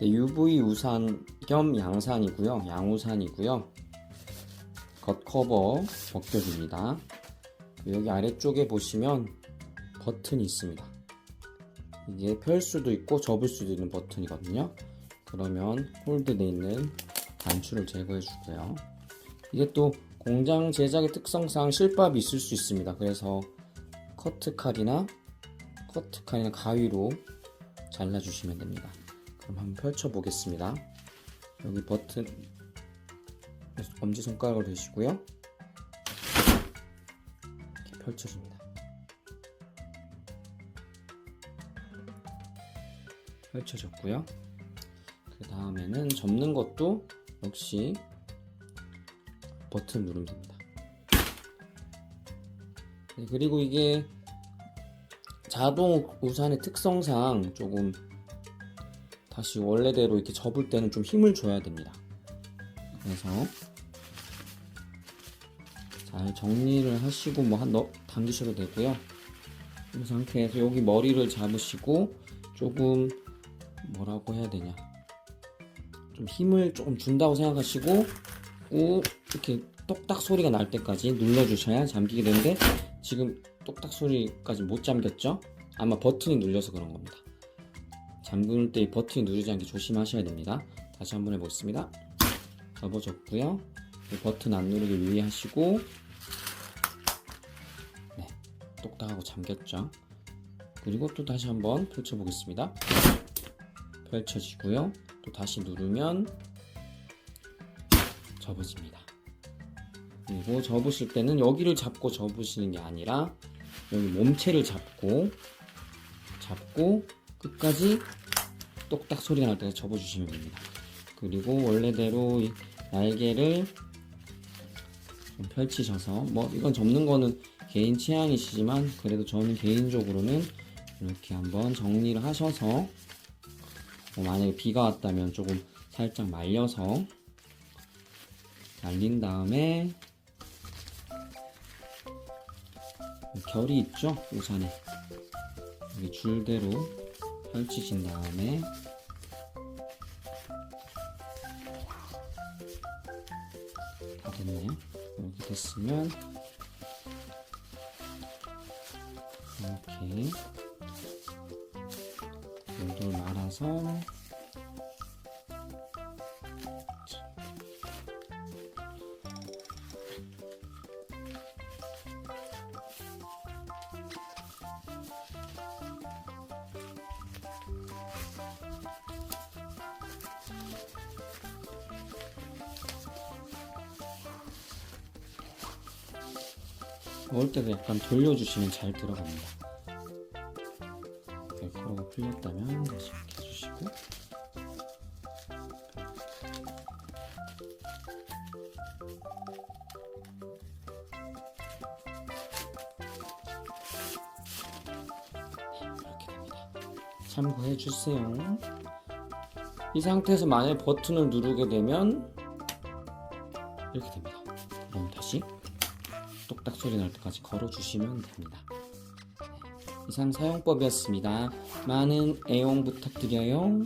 네, UV 우산 겸 양산이고요. 양우산이고요. 겉 커버 벗겨줍니다. 여기 아래쪽에 보시면 버튼이 있습니다. 이게 펼 수도 있고 접을 수도 있는 버튼이거든요. 그러면 홀드되어 있는 단추를 제거해 주고요. 이게 또 공장 제작의 특성상 실밥이 있을 수 있습니다. 그래서 커트 칼이나 커트 칼이나 가위로 잘라 주시면 됩니다. 그럼 한번 펼쳐 보겠습니다. 여기 버튼 엄지 손가락으로 대시고요. 이렇게 펼쳐줍니다. 펼쳐졌고요. 그 다음에는 접는 것도 역시 버튼 누르면 됩니다. 네, 그리고 이게 자동 우산의 특성상 조금 다시 원래대로 이렇게 접을 때는 좀 힘을 줘야 됩니다. 그래서 잘 정리를 하시고 뭐 한 넣 당기셔도 되고요. 이 상태에서 여기 머리를 잡으시고 조금 뭐라고 해야 되냐 좀 힘을 조금 준다고 생각하시고 꾹 이렇게 똑딱 소리가 날 때까지 눌러주셔야 잠기게 되는데 지금 똑딱 소리까지 못 잠겼죠? 아마 버튼이 눌려서 그런 겁니다. 잠글 때이 버튼이 누르지 않게 조심하셔야 됩니다. 다시 한번 해보겠습니다. 접어줬고요. 이 버튼 안 누르게 유의하시고 네, 똑딱하고 잠겼죠? 그리고 또 다시 한번 펼쳐보겠습니다. 펼쳐지고요. 또 다시 누르면 접어집니다. 그리고 접으실 때는 여기를 잡고 접으시는 게 아니라 여기 몸체를 잡고 잡고 끝까지 똑딱 소리가 날 때까지 접어주시면 됩니다. 그리고 원래대로 이 날개를 좀 펼치셔서 뭐 이건 접는 거는 개인 취향이시지만 그래도 저는 개인적으로는 이렇게 한번 정리를 하셔서 뭐 만약에 비가 왔다면 조금 살짝 말려서 말린 다음에 결이 있죠 우산에 여기 줄대로 펼치신 다음에 다 됐네요. 이렇게 됐으면 이렇게 돌돌 말아서 먹을 때도 약간 돌려주시면 잘 들어갑니다. 벨크로가 풀렸다면 다시 이렇게 해주시고 네, 이렇게 됩니다. 참고해 주세요. 이 상태에서 만약 버튼을 누르게 되면 이렇게 됩니다. 그럼 다시 똑딱 소리 날 때까지 걸어주시면 됩니다. 네, 이상 사용법이었습니다. 많은 애용 부탁드려요.